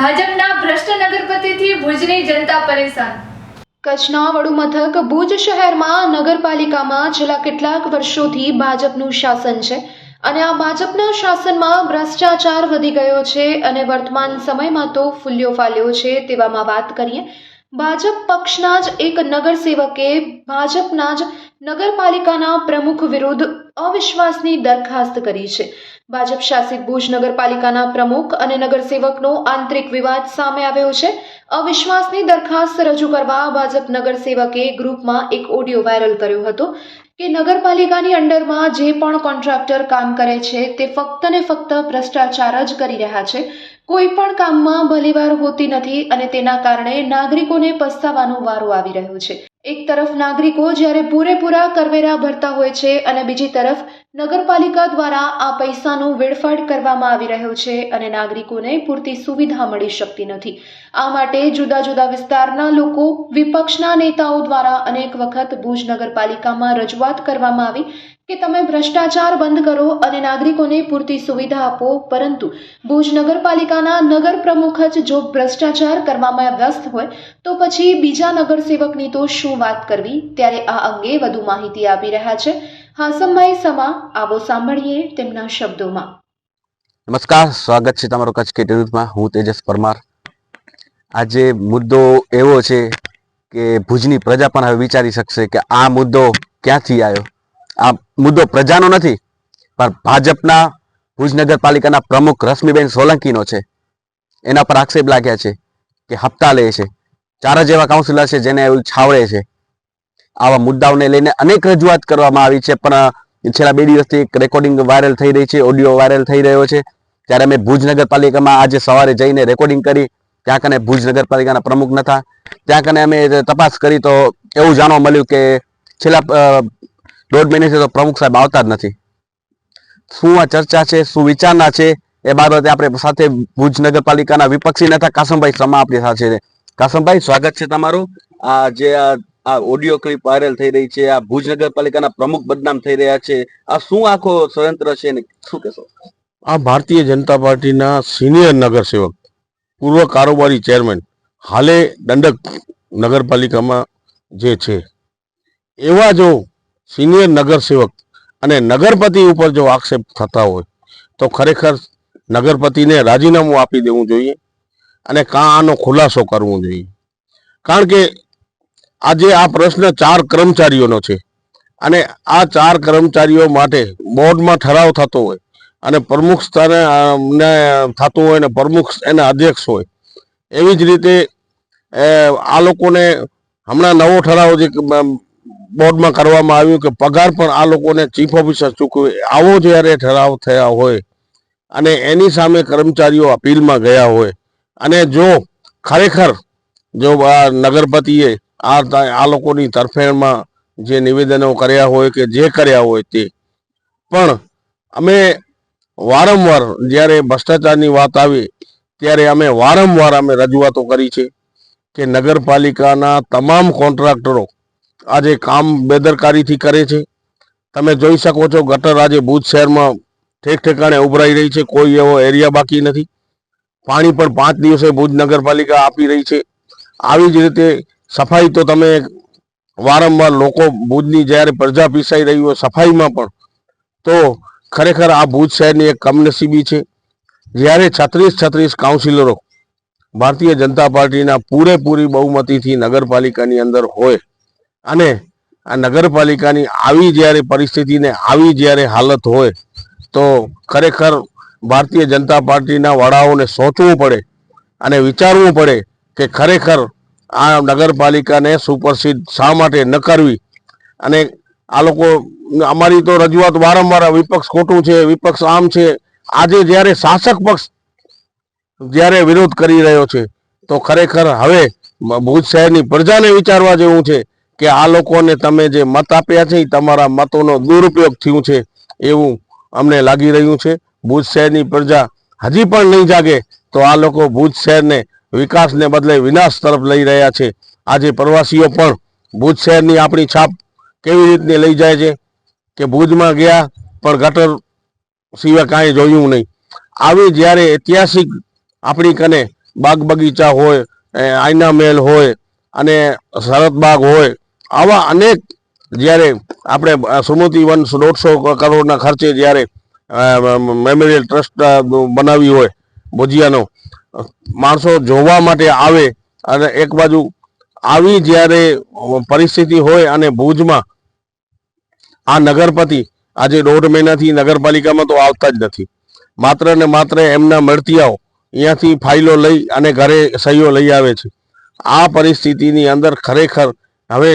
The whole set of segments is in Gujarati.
ભાજપના ભ્રષ્ટ નગરપતિથી ભુજની જનતા પરેશાન. કચ્છના વડુ મથક, ભુજ શહેરમાં નગરપાલિકામાં છેલ્લા કેટલાક વર્ષોથી ભાજપનું શાસન છે અને આ ભાજપના શાસનમાં ભ્રષ્ટાચાર વધી ગયો છે અને વર્તમાન સમયમાં તો ફૂલ્યો ફાલ્યો છે તેવામાં વાત કરીએ ભાજપ પક્ષના જ એક નગરસેવકે ભાજપના જ નગરપાલિકાના પ્રમુખ વિરુદ્ધ અવિશ્વાસની દરખાસ્ત કરી છે. ભાજપ શાસિત ભુજ નગરપાલિકાના પ્રમુખ અને નગરસેવકનો આંતરિક વિવાદ સામે આવ્યો છે. અવિશ્વાસની દરખાસ્ત રજૂ કરવા ભાજપ નગરસેવકે ગ્રુપમાં એક ઓડિયો વાયરલ કર્યો હતો કે નગરપાલિકાની અંડરમાં જે પણ કોન્ટ્રાક્ટર કામ કરે છે તે ફક્ત ને ફક્ત ભ્રષ્ટાચાર જ કરી રહ્યા છે. કોઈ પણ કામમાં ભલીવાર હોતી નથી અને તેના કારણે નાગરિકોને પસ્તાવાનો વારો આવી રહ્યો છે. એક તરફ નાગરિકો જ્યારે પૂરેપૂરા કરવેરા ભરતા હોય છે અને બીજી તરફ નગરપાલિકા દ્વારા આ પૈસાનો વેડફાટ કરવામાં આવી રહ્યો છે અને નાગરિકોને પૂરતી સુવિધા મળી શકતી નથી. આ માટે જુદા જુદા વિસ્તારના લોકો વિપક્ષના નેતાઓ દ્વારા અનેક વખત ભુજ નગરપાલિકામાં રજૂઆત કરવામાં આવી કે તમે ભ્રષ્ટાચાર બંધ કરો અને નાગરિકોને પૂરતી સુવિધા આપો, પરંતુ ભુજ નગરપાલિકાના નગર પ્રમુખ જ જો ભ્રષ્ટાચાર કરવામાં વ્યસ્ત હોય, તો પછી બીજા નગરસેવકની તો શું વાત કરવી? ત્યારે આ અંગે વધુ માહિતી આપી રહ્યા છે. હાસમભાઈ સમા, આવો સાંભળીએ તેમના શબ્દોમાં. નમસ્કાર, સ્વાગત છે તમારો કચ્છ કે ન્યૂઝમાં. હું તેજસ પરમાર. આજે મુદ્દો એવો છે કે ભુજની પ્રજા પણ હવે વિચારી શકશે કે આ મુદ્દો ક્યાંથી આવ્યો? આ મુદ્દો પ્રજાનો નથી, પણ ભાજપના ભુજ નગરપાલિકાના પ્રમુખ રશ્મિબેન સોલંકીનો છે. એના પર આક્ષેપ લાગ્યા છે કે હપ્તા લે છે. ચાર જ એવા કાઉન્સિલર છે જેને એવું છાવડે છે. આવા મુદ્દાઓને લઈને અનેક રજૂઆત કરવામાં આવી છે. પણ છેલ્લા બે દિવસથી એક રેકોર્ડિંગ વાયરલ થઈ રહી છે ઓડિયો વાયરલ થઈ રહ્યો છે. ત્યારે અમે ભુજ નગરપાલિકામાં આજે સવારે જઈને રેકોર્ડિંગ કરી. ત્યાં કને ભુજ નગરપાલિકાના પ્રમુખ નતા. ત્યાં કને અમે તપાસ કરી તો એવું જાણવા મળ્યું કે છેલ્લા દોઢ મહિનાથી તો પ્રમુખ સાહેબ આવતા જ નથી. શું આ ચર્ચા છે? શું વિચારણા છે? એ બાબતે આપણે સાથે ભુજ નગરપાલિકાના વિપક્ષી નેતા કાસમભાઈ સમા આપણી સાથે છે. કાસમભાઈ, સ્વાગત છે તમારું. આ જે આ ઓડિયો ક્લિપ વાયરલ થઈ રહી છે, આ ભુજ નગરપાલિકાના પ્રમુખ બદનામ થઈ રહ્યા છે. આ શું આખો ષડયંત્ર છે ને શું કહેશો? આ ભારતીય જનતા પાર્ટીના સિનિયર નગરસેવક પૂર્વ કારોબારી ચેરમેન હાલે દંડક નગરપાલિકામાં જે છે. એવા જો સિનિયર નગરસેવક અને નગરપતિ ઉપર જો આક્ષેપ થતા હોય, તો ખરેખર નગરપતિને રાજીનામું આપી દેવું જોઈએ અને કાં આનો ખુલાસો કરવો જોઈએ. કારણ કે આજે આ પ્રશ્ન ચાર કર્મચારીઓનો છે. અને આ ચાર કર્મચારીઓ માટે બોર્ડમાં ઠરાવ થતો હોય અને પ્રમુખ સ્થાને થતું હોય ને પ્રમુખ એના અધ્યક્ષ હોય. એવી જ રીતે આ લોકોને હમણાં નવો ઠરાવ જે બોર્ડમાં કરવામાં આવ્યું કે પગાર પણ આ લોકોને ચીફ ઓફિસર ચૂકવે, આવો જ્યારે ઠરાવ થયા હોય અને એની સામે કર્મચારીઓ અપીલમાં ગયા હોય. અને જો ખરેખર જો નગરપતિએ આ આ લોકોની તરફેણમાં જે નિવેદનો કર્યા હોય કે જે કર્યા હોય તે. પણ અમે વારંવાર જ્યારે ભ્રષ્ટાચારની વાત આવી, ત્યારે અમે વારંવાર અમે રજૂઆતો કરી છે કે નગરપાલિકાના તમામ કોન્ટ્રાક્ટરો આજે કામ બેદરકારીથી કરે છે. તમે જોઈ શકો છો ગટર આજે ભુજ શહેરમાં ઠેક ઠેકાણે ઉભરાઈ રહી છે, કોઈ એવો એરિયા બાકી નથી. પાણી પણ પાંચ દિવસે ભુજ નગરપાલિકા આપી રહી છે. આવી જ રીતે સફાઈ તો તમે વારંવાર લોકો ભુજની જ્યારે પ્રજા પીસાઈ રહી હોય સફાઈમાં પણ, તો ખરેખર આ ભુજ શહેરની એક કમનસીબી છે. જ્યારે છત્રીસ છત્રીસ કાઉન્સિલરો ભારતીય જનતા પાર્ટીના પૂરેપૂરી બહુમતીથી નગરપાલિકાની અંદર હોય અને આ નગરપાલિકાની આવી જ્યારે પરિસ્થિતિને આવી જ્યારે હાલત હોય, તો ખરેખર ભારતીય જનતા પાર્ટીના વડાઓને સોચવું પડે અને વિચારવું પડે કે ખરેખર આ નગરપાલિકાને સુપરસીડ શા માટે ન કરવી અને આ લોકો, અમારી તો રજૂઆત વારંવાર વિપક્ષ ખોટું છે, વિપક્ષ આમ છે. આજે જ્યારે શાસક પક્ષ જ્યારે વિરોધ કરી રહ્યો છે, તો ખરેખર હવે ભુજ શહેરની પ્રજાને વિચારવા જેવું છે કે આ લોકોને તમે જે મત આપ્યા છે, એ તમારા મતોનો દુરુપયોગ થયું છે એવું અમને લાગી રહ્યું છે. ભુજ શહેરની પ્રજા હજી પણ નહીં જાગે તો આ લોકો ભુજ શહેરને વિકાસને બદલે વિનાશ તરફ લઈ રહ્યા છે. આજે પ્રવાસીઓ પણ ભુજ શહેરની આપણી છાપ કેવી રીતની લઈ જાય છે કે ભુજમાં ગયા પણ ગટર સિવાય કાંઈ જોયું નહીં. આવી જ્યારે ઐતિહાસિક આપણી કને બાગ બગીચા હોય આયના મહેલ હોય અને શરતબાગ હોય, આવા અનેક જ્યારે આપણે સુમતિ વન દોઢસો કરોડના ખર્ચે જ્યારે મેમોરિયલ ટ્રસ્ટ બનાવી હોય ભુજિયાનો માણસો જોવા માટે આવે અને એક બાજુ આવી જ્યારે પરિસ્થિતિ હોય અને ભુજમાં આ નગરપતિ આજે દોઢ મહિનાથી નગરપાલિકામાં તો આવતા જ નથી. માત્ર ને માત્ર એમના મળતિયાઓ અહીંયાથી ફાઇલો લઈ અને ઘરે સહીઓ લઈ આવે છે. આ પરિસ્થિતિની અંદર ખરેખર હવે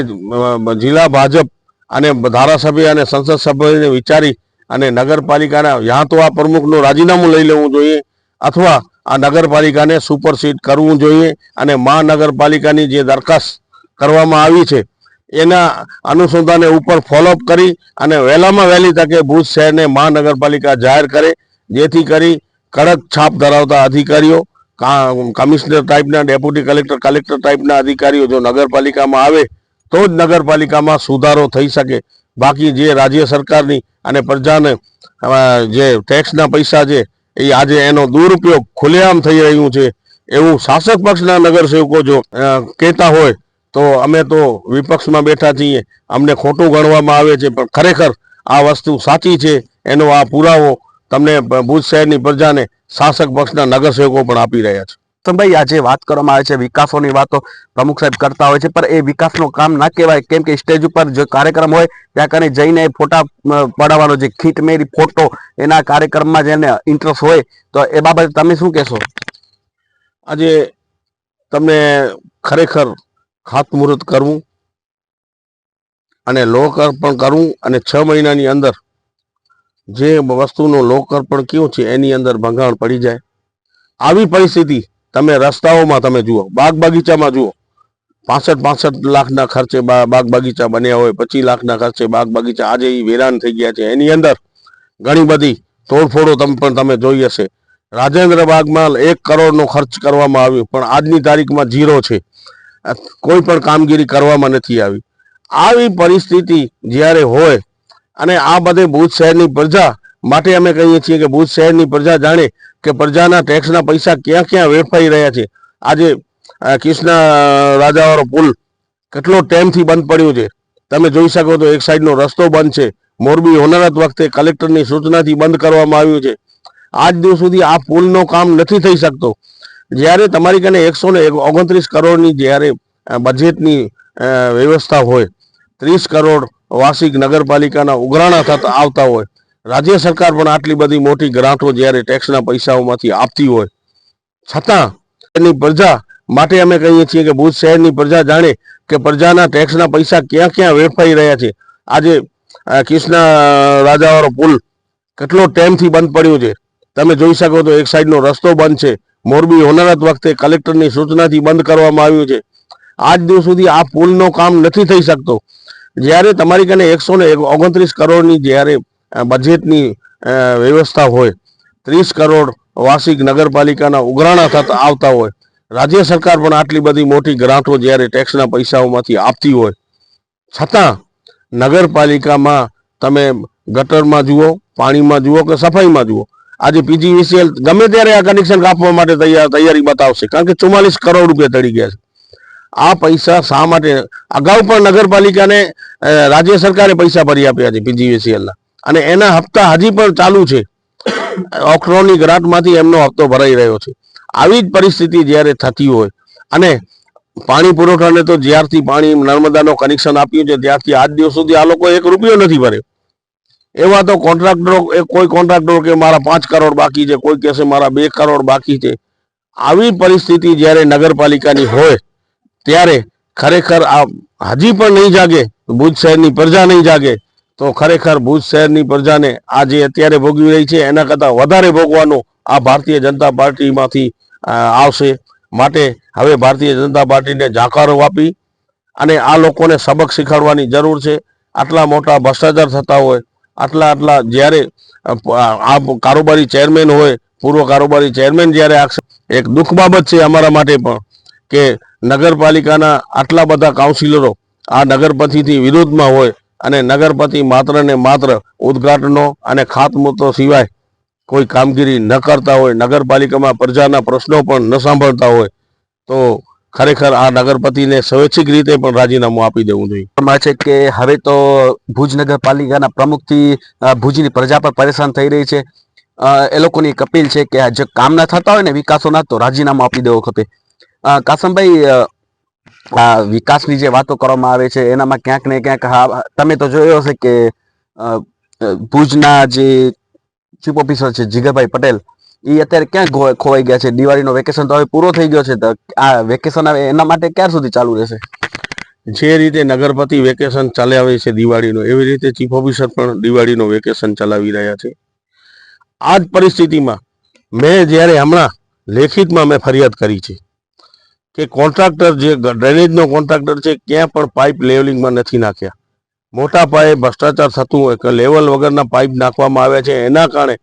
જિલ્લા ભાજપ અને ધારાસભ્ય અને સંસદ સભ્યને વિચારી અને નગરપાલિકાના, યા તો આ પ્રમુખનું રાજીનામું લઈ લેવું જોઈએ અથવા આ નગરપાલિકાને સુપરસીડ કરવું જોઈએ અને મહાનગરપાલિકાની જે દરખાસ્ત કરવામાં આવી છે, એના અનુસંધાને ઉપર ફોલોઅપ કરી અને વહેલામાં વહેલી તકે ભુજ શહેરને મહાનગરપાલિકા જાહેર કરે, જેથી કરી કડક છાપ ધરાવતા અધિકારીઓ કમિશનર ટાઈપના ડેપ્યુટી કલેક્ટર કલેક્ટર ટાઈપના અધિકારીઓ જો નગરપાલિકામાં આવે, તો જ નગરપાલિકામાં સુધારો થઈ શકે. બાકી જે રાજ્ય સરકારની અને પ્રજાને જે ટેક્સના પૈસા છે એ આજે એનો દુરુપયોગ ખુલ્લેઆમ થઈ રહ્યું છે. એવું શાસક પક્ષના નગરસેવકો જો કહેતા હોય, તો અમે તો વિપક્ષમાં બેઠા છીએ. અમને ખોટું ગણવામાં આવે છે, પણ ખરેખર આ વસ્તુ સાચી છે. એનો આ પુરાવો તમને ભુજ શહેરની પ્રજાને શાસક પક્ષના નગરસેવકો પણ આપી રહ્યા છે. તો ભાઈ આજે વાત કરવામાં આવે છે, વિકાસોની વાતો પ્રમુખ સાહેબ કરતા હોય છે, પણ એ વિકાસનું કામ ના કહેવાય. કેમ કે સ્ટેજ ઉપર જે કાર્યક્રમ હોય, ત્યાં કને જઈને ફોટા પડાવવાનો જે ખીટ મેરી ફોટો, એના કાર્યક્રમમાં જેને ઇન્ટરેસ્ટ હોય, તો એ બાબતે તમે શું કહેશો? આજે તમને ખરેખર ખાતમુહૂર્ત કરવું અને લોકાર્પણ કરવું અને છ મહિનાની અંદર જે વસ્તુનું લોકાર્પણ કયો છે, એની અંદર ભંગાણ પડી જાય. આવી પરિસ્થિતિ તમે રસ્તાઓમાં તમે જુઓ બાગ બગીચામાં જુઓ, પાસઠ પાસઠ લાખના ખર્ચે બાગ બગીચા બન્યા હોય, પચીસ લાખના ખર્ચે બાગ બગીચા આજે એ વેરાન થઈ ગયા છે. એની અંદર ઘણી બધી તોડફોડો તમે, પણ તમે જોઈ હશે. રાજેન્દ્ર બાગમાં એક કરોડનો ખર્ચ કરવામાં આવ્યો, પણ આજની તારીખમાં ઝીરો છે. કોઈ પણ કામગીરી કરવામાં નથી આવી. આવી પરિસ્થિતિ જ્યારે હોય, અને આ બધે ભુજ શહેરની પ્રજા માટે અમે કહીએ છીએ કે ભુજ શહેરની પ્રજા જાણે કે પ્રજાના ટેક્સના પૈસા ક્યાં ક્યાં વેડફાઈ રહ્યા છે. આજે અ, રાજાવાળો પુલ કેટલો ટાઈમથી બંધ પડ્યો છે. તમે જોઈ શકો તો એક સાઈડનો રસ્તો બંધ છે. મોરબી હોનારત વખતે કલેક્ટરની સૂચનાથી બંધ કરવામાં આવ્યું છે. આજ દિવસ સુધી આ પુલનો કામ નથી થઈ શકતો. જ્યારે તમારી કને એકસો ને ઓગણત્રીસ કરોડની જ્યારે બજેટની વ્યવસ્થા હોય ત્રીસ કરોડ વાર્ષિક નગરપાલિકાના ઉઘરાણા થતા આવતા હોય રાજ્ય સરકાર પણ આટલી બધી મોટી ગ્રાન્ટો જ્યારે ટેક્સના પૈસાઓમાંથી આપતી હોય છતાં એની પ્રજા માટે અમે કહીએ છીએ કે ભુજ શહેરની પ્રજા જાણે કે પ્રજાના ટેક્સના પૈસા ક્યાં ક્યાં વેડફાઈ રહ્યા છે. આજે અ, રાજાવાળો પુલ કેટલો ટાઈમથી બંધ પડ્યો છે. તમે જોઈ શકો તો એક સાઈડનો રસ્તો બંધ છે. મોરબી હોનારત વખતે કલેક્ટરની સૂચનાથી બંધ કરવામાં આવ્યું છે. આજ દિવસ સુધી આ પુલનો કામ નથી થઈ શકતો. જ્યારે તમારી કને એકસો ને ઓગણત્રીસ કરોડની જ્યારે બજેટની વ્યવસ્થા હોય. ત્રીસ કરોડ વાર્ષિક નગરપાલિકાના ઉઘરાણા થતા, આવતા હોય. રાજ્ય સરકાર પણ આટલી બધી મોટી ગ્રાન્ટો જ્યારે ટેક્સના પૈસાઓમાંથી આપતી હોય. છતાં, નગરપાલિકામાં તમે ગટરમાં જુઓ, પાણીમાં જુઓ કે સફાઈમાં જુઓ, આજે પીજીવીસીએલ ગમે ત્યારે આ કનેક્શન કાપવા માટે તૈયાર તૈયારી બતાવશે, કારણ કે ચુમ્માલીસ કરોડ રૂપિયા તળી ગયા છે. આ પૈસા શા માટે? અગાઉ પણ નગરપાલિકાને રાજ્ય સરકારે પૈસા ભરી આપ્યા છે પીજીવીસીએલના અને એના હપ્તા હજી પણ ચાલુ છે. ઓક્ટ્રોનની ગ્રાન્ટમાંથી એમનો હપ્તો ભરાઈ રહ્યો છે. આવી જ પરિસ્થિતિ જ્યારે થતી હોય અને પાણી પુરવઠાને તો જ્યારથી પાણી નર્મદાનો કનેક્શન આપ્યું છે, ત્યારથી આજ દિવસ સુધી આ લોકો એક રૂપિયો નથી ભર્યો. એવા તો કોન્ટ્રાક્ટરો કોઈ કોન્ટ્રાક્ટરો કે મારા પાંચ કરોડ બાકી છે, કોઈ કહેશે મારા બે કરોડ બાકી છે. આવી પરિસ્થિતિ જ્યારે નગરપાલિકાની હોય, ત્યારે ખરેખર આ હજી પણ નહીં જાગે, ભુજ શહેરની પ્રજા નહીં જાગે તો ખરેખર ભુજ શહેરની પ્રજાને આ જે અત્યારે ભોગવી રહી છે, એના કરતાં વધારે ભોગવાનું આ ભારતીય જનતા પાર્ટીમાંથી આવશે. માટે હવે ભારતીય જનતા પાર્ટીને જાકારો આપી અને આ લોકોને સબક શીખવાડવાની જરૂર છે. આટલા મોટા ભ્રષ્ટાચાર થતા હોય, આટલા આટલા જ્યારે આ કારોબારી ચેરમેન હોય, પૂર્વ કારોબારી ચેરમેન જ્યારે આ એક દુઃખ બાબત છે અમારા માટે પણ કે નગરપાલિકાના આટલા બધા કાઉન્સિલરો આ નગરપતિથી વિરોધમાં હોય અને નગરપતિ માત્ર ને માત્ર ઉદ્ઘાટનો અને ખાતમુહૂર્તો સિવાય કોઈ કામગીરી ન કરતા હોય, નગરપાલિકામાં પ્રજાના પ્રશ્નો પણ ન સાંભળતા હોય, તો ખરેખર આ નગરપતિને સ્વૈચ્છિક રીતે પણ રાજીનામું આપી દેવું જોઈએ. છે કે હવે તો ભુજ નગરપાલિકાના પ્રમુખથી ભુજની પ્રજા પર પરેશાન થઈ રહી છે. એ લોકોની એક અપીલ છે કે જે કામ ના થતા હોય ને વિકાસોના, તો રાજીનામું આપી દેવો ખપે. કાસમભાઈ આ વિકાસની જે વાતો કરવામાં આવે છે, એનામાં ક્યાંક ને ક્યાંક હા, તમે તો જોયો હશે કે ભુજના જે ચીફ ઓફિસર છે, જીગરભાઈ પટેલ, એ અત્યારે ક્યાં ખોવાઈ ગયા છે? દિવાળીનો વેકેશન તો હવે પૂરો થઈ ગયો છે, તો આ વેકેશન આવે એના માટે ક્યાર સુધી ચાલુ રહેશે? જે રીતે નગરપતિ વેકેશન ચલાવે છે દિવાળીનો, એવી રીતે ચીફ ઓફિસર પણ દિવાળીનું વેકેશન ચલાવી રહ્યા છે. આ જ પરિસ્થિતિમાં મેં જ્યારે હમણાં લેખિતમાં મેં ફરિયાદ કરી છે. કે કોન્ટ્રાક્ટર જે ડ્રેનેજનો કોન્ટ્રાક્ટર છે, ક્યાં પણ પાઇપ લેવલિંગમાં નથી નાખ્યા. મોટા પાયે ભ્રષ્ટાચાર થતું હોય કે લેવલ વગરના પાઇપ નાખવામાં આવ્યા છે, એના કારણે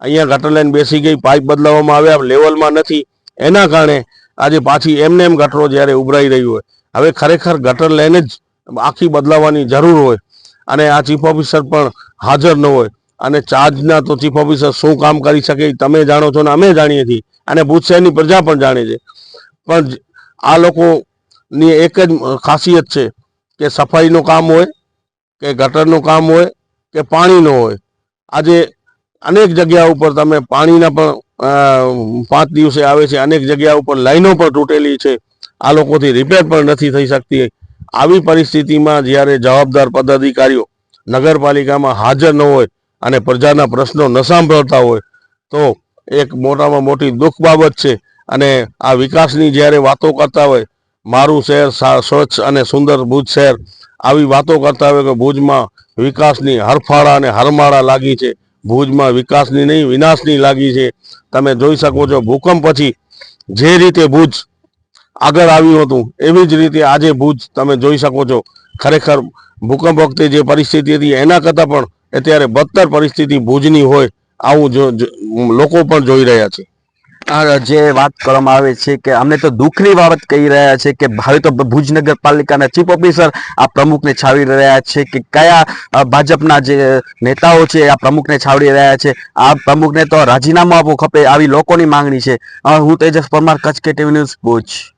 અહીંયા ગટર લાઈન બેસી ગઈ, પાઇપ બદલાવવામાં આવ્યા લેવલમાં નથી. એના કારણે આજે પાછી એમને એમ ગટરો જ્યારે ઉભરાઈ રહ્યું હોય. હવે ખરેખર ગટર લાઈન જ આખી બદલાવવાની જરૂર હોય અને આ ચીફ ઓફિસર પણ હાજર ન હોય. અને ચાર્જના તો ચીફ ઓફિસર શું કામ કરી શકે તમે જાણો છો ને અમે જાણીએ છીએ. અને ભૂતશહેરની શહેરની પ્રજા પણ જાણે છે. પણ આ લોકોની એક જ ખાસિયત છે કે સફાઈનું કામ હોય, કે ગટરનું કામ હોય, કે પાણીનું હોય. આજે અનેક જગ્યા ઉપર તમે પાણીના પણ પાંચ દિવસે આવે છે, અનેક જગ્યા ઉપર લાઈનો પણ તૂટેલી છે. આ લોકોથી રિપેર પણ નથી થઈ શકતી. આવી પરિસ્થિતિમાં જ્યારે જવાબદાર પદાધિકારીઓ નગરપાલિકામાં હાજર ન હોય અને પ્રજાના પ્રશ્નો ન સાંભળતા હોય, તો એક મોટામાં મોટી દુઃખ બાબત છે અને આ વિકાસની જ્યારે વાતો કરતા હોય, મારું શહેર સ્વચ્છ અને સુંદર ભુજ શહેર, આવી વાતો કરતા હોય કે ભુજમાં વિકાસની હરફાળા અને હરમાળા લાગી છે. ભુજમાં વિકાસની નહીં, વિનાશની લાગી છે. તમે જોઈ શકો છો, ભૂકંપ પછી જે રીતે ભુજ આગળ આવ્યું હતું, એવી જ રીતે આજે ભુજ તમે જોઈ શકો છો. ખરેખર ભૂકંપ વખતે જે પરિસ્થિતિ હતી, એના કરતાં પણ અત્યારે બદતર પરિસ્થિતિ ભુજની હોય, આવું જો, લોકો પણ જોઈ રહ્યા છે. જે વાત કરવામાં આવે છે કે અમને તો દુઃખની બાબત કહી રહ્યા છે કે હવે તો ભુજ નગરપાલિકાના ચીફ ઓફિસર આ પ્રમુખને છાવી રહ્યા છે કે કયા ભાજપના જે નેતાઓ છે આ પ્રમુખને છાવડી રહ્યા છે. આ પ્રમુખને તો રાજીનામું આપવું ખપે આવી લોકોની માંગણી છે. હું તેજસ પરમાર, કચ્છ કે ટીવી ન્યૂઝ ભુજ.